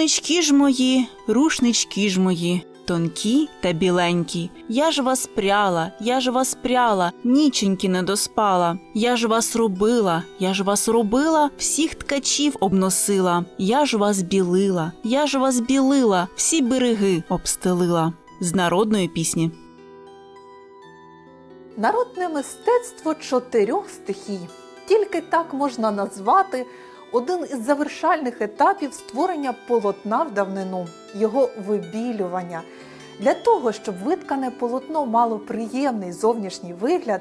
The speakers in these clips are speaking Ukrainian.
Рушнички ж мої, рушнички ж мої, тонкі та біленькі. Я ж вас пряла, я ж вас пряла, ніченьки не доспала. Я ж вас робила, я ж вас робила, всіх ткачів обносила. Я ж вас білила, я ж вас білила, всі береги обстелила. З народної пісні. Народне мистецтво чотирьох стихій. Тільки так можна назвати один із завершальних етапів створення полотна в давнину, його вибілювання. Для того, щоб виткане полотно мало приємний зовнішній вигляд,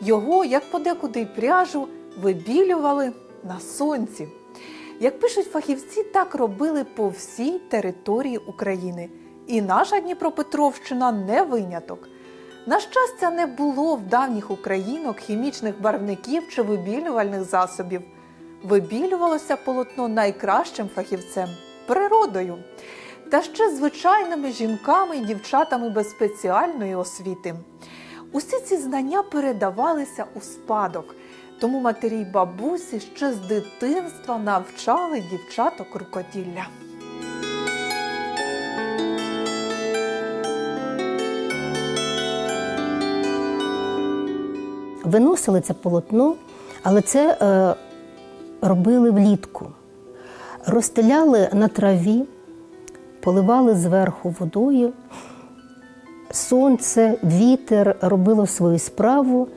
його, як подекуди й пряжу, вибілювали на сонці. Як пишуть фахівці, так робили по всій території України. І наша Дніпропетровщина не виняток. На щастя, не було в давніх українок хімічних барвників чи вибілювальних засобів. Вибілювалося полотно найкращим фахівцем природою, та ще звичайними жінками і дівчатами без спеціальної освіти. Усі ці знання передавалися у спадок, тому матері й бабусі ще з дитинства навчали дівчаток рукоділля. Виносили це полотно, але це е, робили влітку. Розстеляли на траві, поливали зверху водою. Сонце, вітер робило свою справу,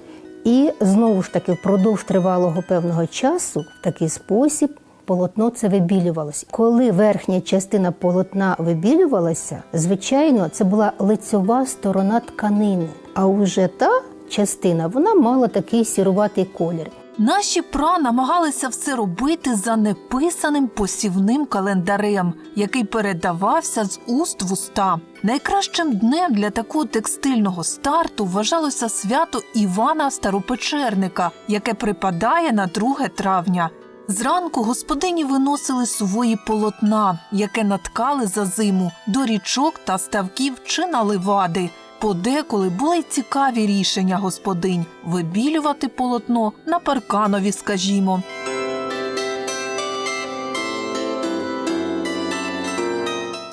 і знову ж таки, впродовж тривалого певного часу, в такий спосіб, полотно це вибілювалося. Коли верхня частина полотна вибілювалася, звичайно, це була лицьова сторона тканини. А уже та частина вона мала такий сіруватий колір. Наші пра намагалися все робити за неписаним посівним календарем, який передавався з уст в уста. Найкращим днем для такого текстильного старту вважалося свято Івана Старопечерника, яке припадає на 2 травня. Зранку господині виносили сувої полотна, яке наткали за зиму до річок та ставків чи на ливади. Подеколи були й цікаві рішення господинь вибілювати полотно на парканові, скажімо.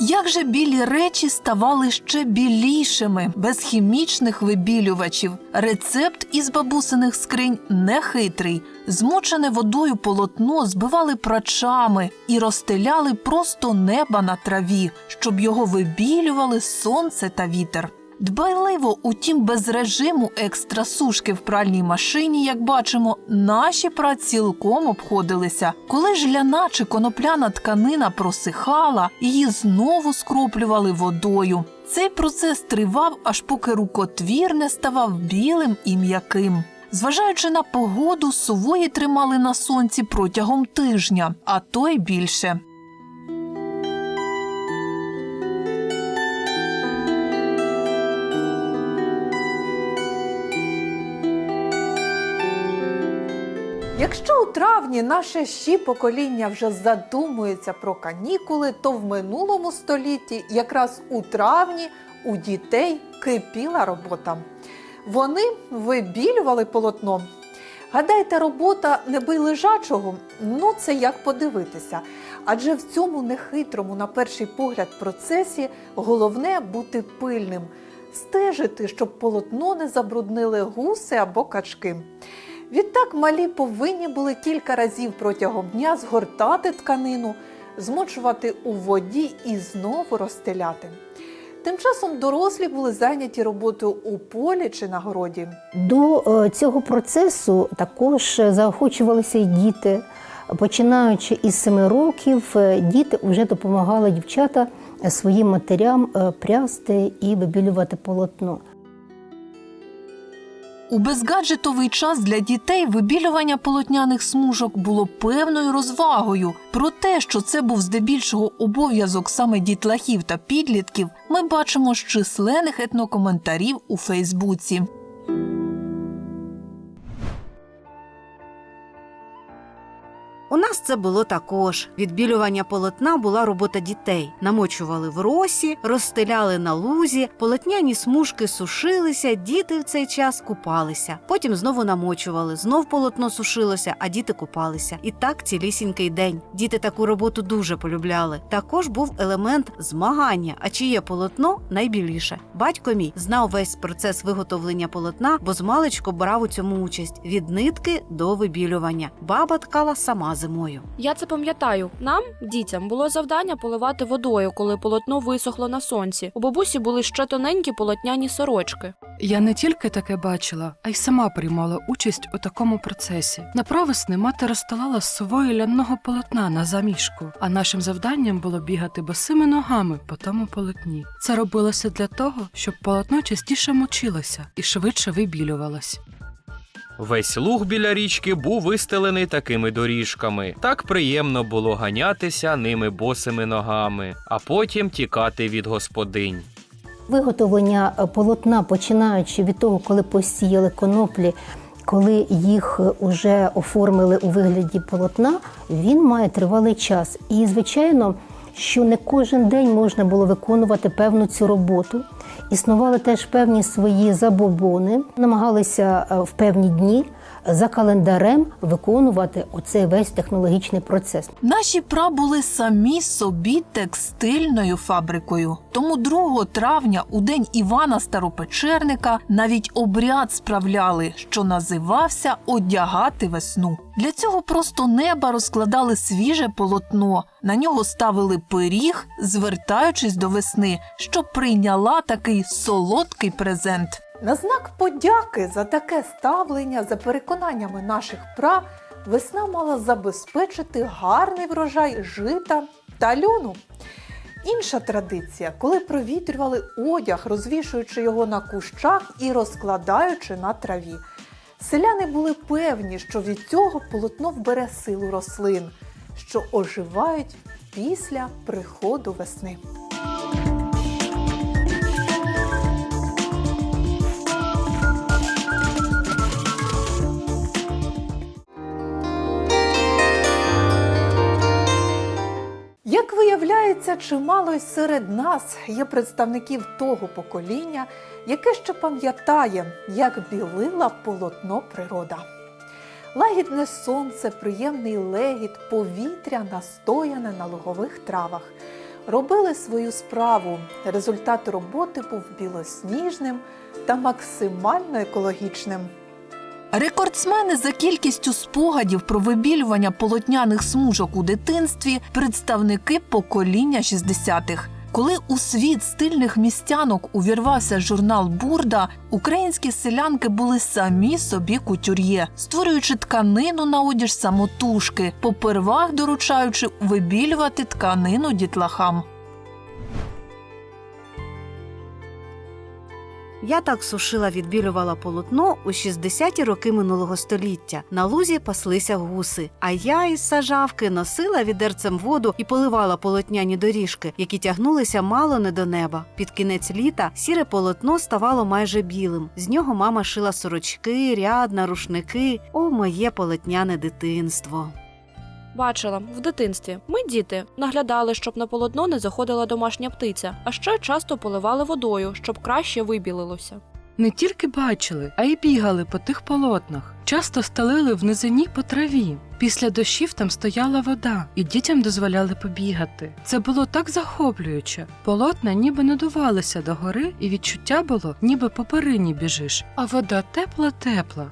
Як же білі речі ставали ще білішими без хімічних вибілювачів? Рецепт із бабусиних скринь нехитрий. Змочене водою полотно збивали прачами і розстеляли просто неба на траві, щоб його вибілювали сонце та вітер. Дбайливо, утім, без режиму екстрасушки в пральній машині, як бачимо, наші пра цілком обходилися. Коли ж ляна чи конопляна тканина просихала, її знову скроплювали водою. Цей процес тривав, аж поки рукотвір не ставав білим і м'яким. Зважаючи на погоду, сувої тримали на сонці протягом тижня, а то й більше. Якщо у травні наше ще покоління вже задумується про канікули, то в минулому столітті, якраз у травні, у дітей кипіла робота. Вони вибілювали полотно. Гадаєте, робота не бий лежачого? Ну, це як подивитися. Адже в цьому нехитрому, на перший погляд, процесі головне бути пильним, стежити, щоб полотно не забруднили гуси або качки. Відтак малі повинні були кілька разів протягом дня згортати тканину, змочувати у воді і знову розстеляти. Тим часом дорослі були зайняті роботою у полі чи на городі. До е, цього процесу також заохочувалися й діти. Починаючи із семи років, е, діти вже допомагали дівчата своїм матерям е, прясти і вибілювати полотно. У безгаджетовий час для дітей вибілювання полотняних смужок було певною розвагою. Про те, що це був здебільшого обов'язок саме дітлахів та підлітків, ми бачимо з численних етнокоментарів у Фейсбуці. У нас це було також. Відбілювання полотна була робота дітей. Намочували в росі, розстеляли на лузі, полотняні смужки сушилися, діти в цей час купалися. Потім знову намочували, знов полотно сушилося, а діти купалися. І так цілісінький день. Діти таку роботу дуже полюбляли. Також був елемент змагання, а чиє полотно найбіліше. Батько мій знав весь процес виготовлення полотна, бо змалечку брав у цьому участь від нитки до вибілювання. Баба ткала сама зимою. Я це пам'ятаю. Нам, дітям, було завдання поливати водою, коли полотно висохло на сонці. У бабусі були ще тоненькі полотняні сорочки. Я не тільки таке бачила, а й сама приймала участь у такому процесі. На провесни мати розстилала з совою ляного полотна на заміжку, а нашим завданням було бігати босими ногами по тому полотні. Це робилося для того, щоб полотно частіше мочилося і швидше вибілювалось. Весь луг біля річки був вистелений такими доріжками. Так приємно було ганятися ними босими ногами, а потім тікати від господинь. Виготовлення полотна, починаючи від того, коли посіяли коноплі, коли їх вже оформили у вигляді полотна, він має тривалий час. І, звичайно, що не кожен день можна було виконувати певну цю роботу. Існували теж певні свої забобони, намагалися е, в певні дні за календарем виконувати оцей весь технологічний процес. Наші прабули самі собі текстильною фабрикою. Тому 2 травня, у день Івана Старопечерника, навіть обряд справляли, що називався одягати весну. Для цього просто неба розкладали свіже полотно, на нього ставили пиріг, звертаючись до весни, щоб прийняла такий солодкий презент. На знак подяки за таке ставлення, за переконаннями наших пра, весна мала забезпечити гарний врожай жита та льону. Інша традиція, коли провітрювали одяг, розвішуючи його на кущах і розкладаючи на траві. Селяни були певні, що від цього полотно вбере силу рослин, що оживають після приходу весни. Виявляється, чимало й серед нас є представників того покоління, яке ще пам'ятає, як білила полотно природа. Лагідне сонце, приємний легіт, повітря, настояне на лугових травах. Робили свою справу. Результат роботи був білосніжним та максимально екологічним. Рекордсмени за кількістю спогадів про вибілювання полотняних смужок у дитинстві представники покоління 60-х. Коли у світ стильних містянок увірвався журнал Бурда, українські селянки були самі собі кутюр'є, створюючи тканину на одяг самотужки, попервах доручаючи вибілювати тканину дітлахам. Я так сушила, відбілювала полотно у 60-ті роки минулого століття. На лузі паслися гуси. А я із сажавки носила відерцем воду і поливала полотняні доріжки, які тягнулися мало не до неба. Під кінець літа сіре полотно ставало майже білим. З нього мама шила сорочки, рядна, рушники. О, моє полотняне дитинство. Бачила в дитинстві. Ми, діти, наглядали, щоб на полотно не заходила домашня птиця, а ще часто поливали водою, щоб краще вибілилося. Не тільки бачили, а й бігали по тих полотнах. Часто стелили в низині по траві. Після дощів там стояла вода, і дітям дозволяли побігати. Це було так захоплююче. Полотна ніби надувалися догори, і відчуття було, ніби по перині біжиш, а вода тепла-тепла.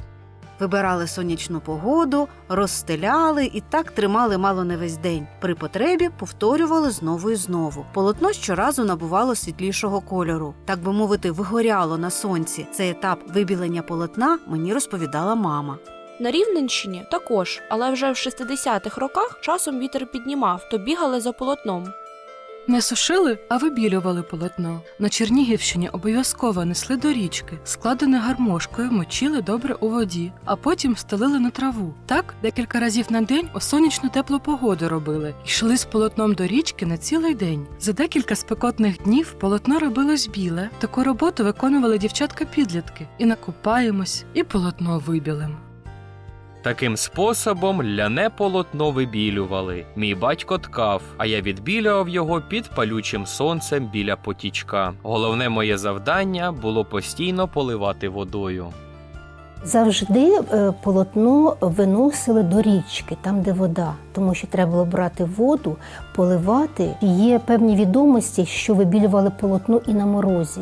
Вибирали сонячну погоду, розстеляли і так тримали мало не весь день. При потребі повторювали знову і знову. Полотно щоразу набувало світлішого кольору, так би мовити, вигоряло на сонці. Цей етап вибілення полотна мені розповідала мама. На Рівненщині також, але вже в 60-х роках часом вітер піднімав, то бігали за полотном. Не сушили, а вибілювали полотно. На Чернігівщині обов'язково несли до річки, складене гармошкою, мочили добре у воді, а потім стелили на траву. Так декілька разів на день у сонячну теплу погоду робили. Йшли з полотном до річки на цілий день. За декілька спекотних днів полотно робилось біле. Таку роботу виконували дівчатка-підлітки. І накупаємось, і полотно вибілим. Таким способом ляне полотно вибілювали. Мій батько ткав, а я відбілював його під палючим сонцем біля потічка. Головне моє завдання було постійно поливати водою. Завжди е, полотно виносили до річки, там, де вода, тому що треба було брати воду, поливати. Є певні відомості, що вибілювали полотно і на морозі.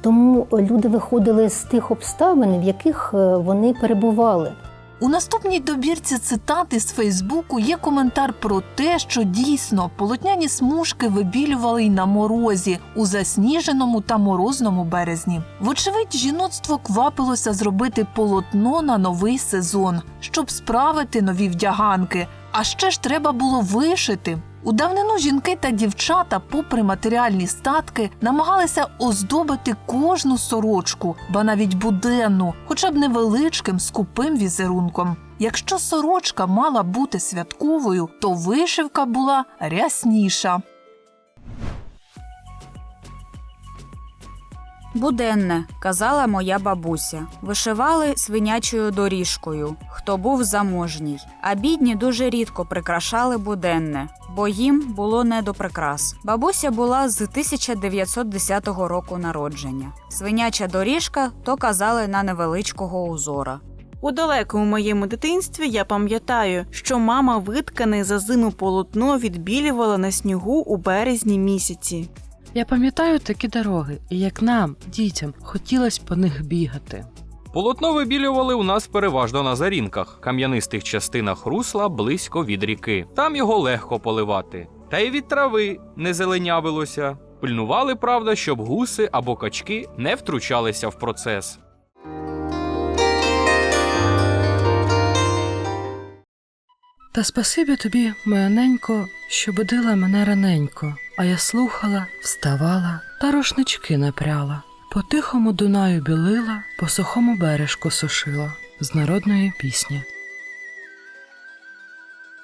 Тому люди виходили з тих обставин, в яких е, вони перебували. У наступній добірці цитати з Фейсбуку є коментар про те, що дійсно полотняні смужки вибілювали й на морозі у засніженому та морозному березні. Вочевидь, жіноцтво квапилося зробити полотно на новий сезон, щоб справити нові вдяганки. А ще ж треба було вишити. У давнину жінки та дівчата, попри матеріальні статки, намагалися оздобити кожну сорочку, ба навіть буденну, хоча б невеличким скупим візерунком. Якщо сорочка мала бути святковою, то вишивка була рясніша. Буденне, казала моя бабуся. Вишивали свинячою доріжкою, хто був заможній. А бідні дуже рідко прикрашали буденне, бо їм було не до прикрас. Бабуся була з 1910 року народження. Свиняча доріжка то казали на невеличкого узора. У далекому моєму дитинстві я пам'ятаю, що мама виткане за зиму полотно відбілювала на снігу у березні місяці. Я пам'ятаю такі дороги, і як нам, дітям, хотілося по них бігати. Полотно вибілювали у нас переважно на зарінках, кам'янистих частинах русла близько від ріки. Там його легко поливати. Та й від трави не зеленявилося. Пильнували, правда, щоб гуси або качки не втручалися в процес. Та спасибі тобі, моя ненько, що будила мене раненько, а я слухала, вставала та рушнички напряла. По тихому Дунаю білила, по сухому бережку сушила з народної пісні.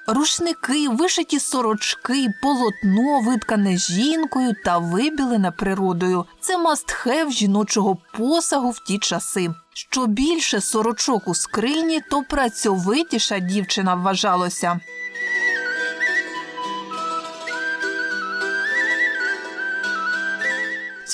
Рушники, вишиті сорочки, полотно, виткане жінкою та вибілене природою. Це мастхев жіночого посагу в ті часи. Що більше сорочок у скрині, то працьовитіша дівчина вважалося.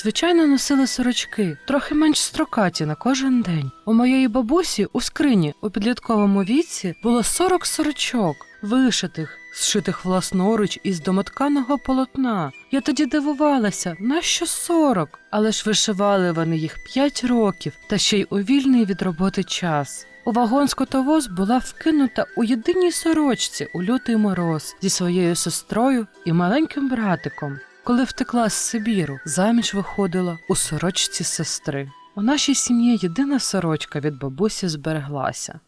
Звичайно, носили сорочки, трохи менш строкаті на кожен день. У моєї бабусі у скрині у підлітковому віці було 40 сорочок, вишитих, зшитих власноруч із домотканого полотна. Я тоді дивувалася, нащо 40? Але ж вишивали вони їх 5 років, та ще й у вільний від роботи час. У вагон скотовоз була вкинута у єдиній сорочці у лютий мороз зі своєю сестрою і маленьким братиком. Коли втекла з Сибіру, заміж виходила у сорочці сестри. У нашій сім'ї єдина сорочка від бабусі збереглася.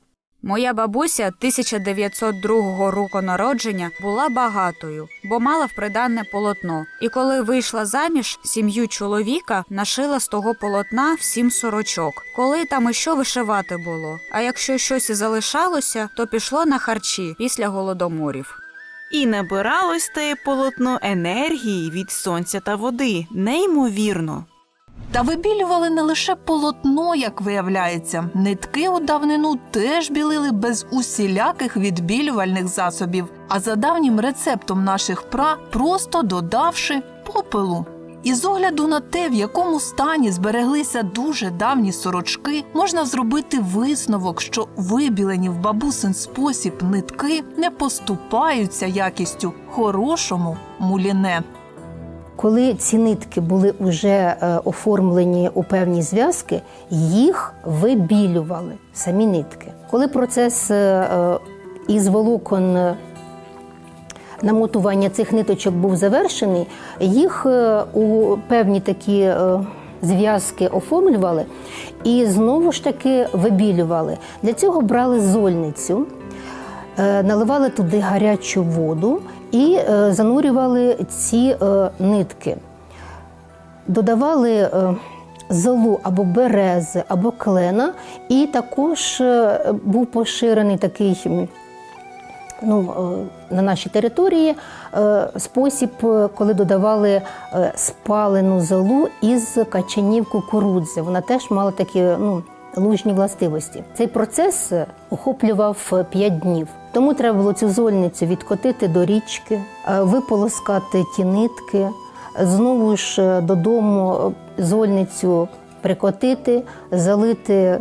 Моя бабуся 1902 року народження була багатою, бо мала вприданне полотно. І коли вийшла заміж, сім'ю чоловіка нашила з того полотна всім сорочок. Коли там іще вишивати було. А якщо щось і залишалося, то пішло на харчі після голодоморів. І набиралось те полотно енергії від сонця та води. Неймовірно. Та вибілювали не лише полотно, як виявляється. Нитки у давнину теж білили без усіляких відбілювальних засобів, а за давнім рецептом наших пра, просто додавши попелу. І з огляду на те, в якому стані збереглися дуже давні сорочки, можна зробити висновок, що вибілені в бабусин спосіб нитки не поступаються якістю хорошому муліне. Коли ці нитки були вже е, оформлені у певні зв'язки, їх вибілювали самі нитки. Коли процес е, е, із волокон намотування цих ниточок був завершений, їх е, у певні такі е, зв'язки оформлювали і знову ж таки вибілювали. Для цього брали зольницю. Е, наливали туди гарячу воду і занурювали ці нитки. Додавали золу або берези, або клена, і також був поширений такий. Ну, е, на нашій території е, спосіб, е, коли додавали спалену золу із качанів кукурудзи. Вона теж мала такі ну, лужні властивості. Цей процес охоплював 5 днів. Тому треба було цю зольницю відкотити до річки, виполоскати ті нитки, знову ж додому зольницю прикотити, залити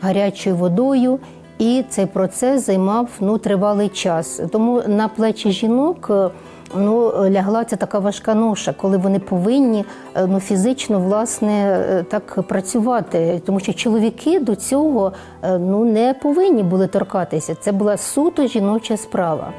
гарячою водою. І цей процес займав ну, тривалий час. Тому на плечі жінок е, ну, лягла ця така важка ноша, коли вони повинні е, ну, фізично власне е, так працювати. Тому що чоловіки до цього ну, не повинні були торкатися. Це була суто жіноча справа.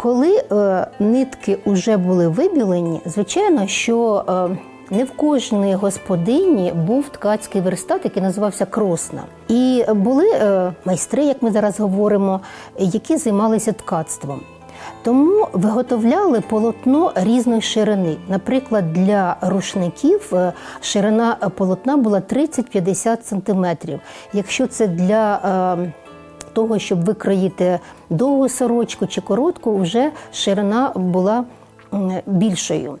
Коли е, нитки вже були вибілені, звичайно, що е, не в кожній господині був ткацький верстат, який називався кросна. І були е, майстри, як ми зараз говоримо, які займалися ткацтвом. Тому виготовляли полотно різної ширини. Наприклад, для рушників е, ширина полотна була 30-50 сантиметрів. Якщо це для е, того, щоб викроїти довгу сорочку чи коротку, вже ширина була більшою.